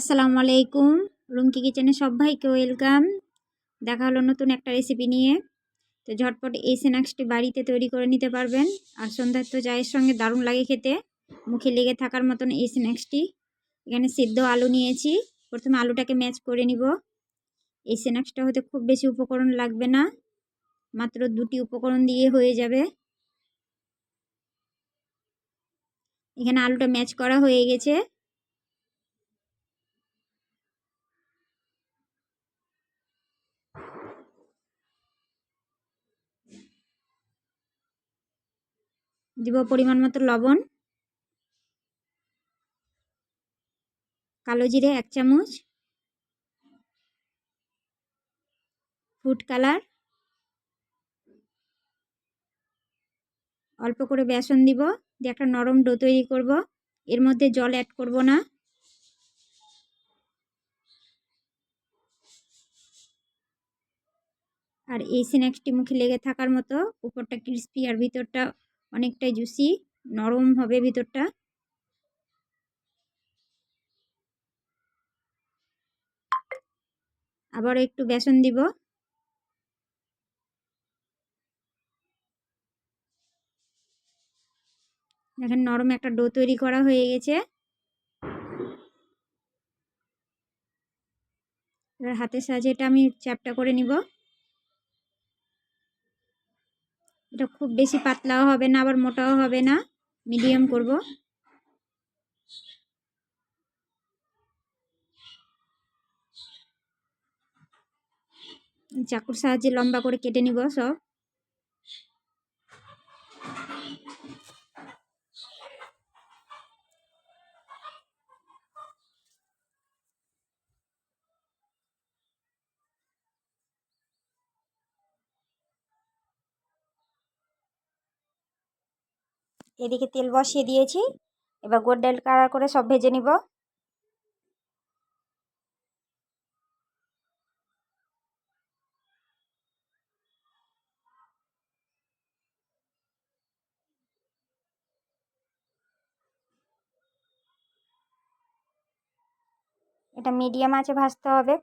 আসসালামু আলাইকুম। রুমকি কিচেনে সবাইকে ওয়েলকাম। দেখা হলো নতুন একটা রেসিপি নিয়ে। তো ঝটপট এই স্ন্যাক্সটি বাড়িতে তৈরি করে নিতে পারবেন। আর সন্ধ্যার তো চায়ের সঙ্গে দারুণ লাগে খেতে। মুখে লেগে থাকার মতন এই স্ন্যাক্সটি। এখানে সিদ্ধ আলু নিয়েছি। প্রথমে আলুটাকে ম্যাচ করে নিব। এই স্ন্যাক্সটা হতে খুব বেশি উপকরণ লাগবে না। মাত্র দুটি উপকরণ দিয়ে হয়ে যাবে। এখানে আলুটা ম্যাচ করা হয়ে গেছে। দিব পরিমাণ মতো লবণ, কালো জিরে এক চামচ, ফুড কালার, অল্প করে বেসন দিব, দিয়ে একটা নরম ডো তৈরি করব, এর মধ্যে জল অ্যাড করব না। আর এই স্ন্যাক্সটি মুখে লেগে থাকার মতো উপরটা ক্রিস্পি আর ভিতরটা অনেকটাই জুসি, নরম হবে ভিতরটা। আবার একটু বেসন দিব। দেখেন নরম একটা ডো তৈরি করা হয়ে গেছে। এবার হাতের সাহায্যে এটা আমি চ্যাপটা করে নিব। এটা খুব বেশি পাতলাও হবে না, আবার মোটাও হবে না। মিডিয়াম করব। চাকুর সাহায্যে লম্বা করে কেটে নিব সব। এদিকে তেল বসিয়ে দিয়েছি। এবার গোল্ডেন কালার করে সব ভেজে নিব। এটা মিডিয়াম আছে ভাজতে হবে।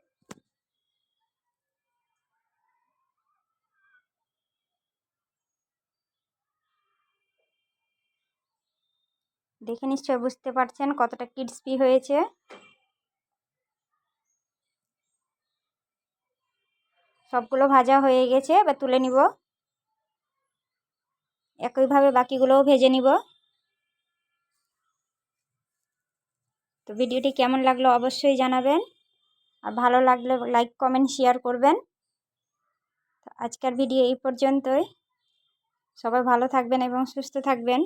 দেখে নিশ্চয় বুঝতে পারছেন কতটা ক্রিস্পি হয়েছে। সবগুলো ভাজা হয়ে গেছে, এবার তুলে নিব। একইভাবে বাকিগুলোও ভেজে নিব। তো ভিডিওটি কেমন লাগল অবশ্যই জানাবেন। আর ভালো লাগলে লাইক, কমেন্ট, শেয়ার করবেন। আজকের ভিডিও এই পর্যন্তই। সবাই ভালো থাকবেন এবং সুস্থ থাকবেন।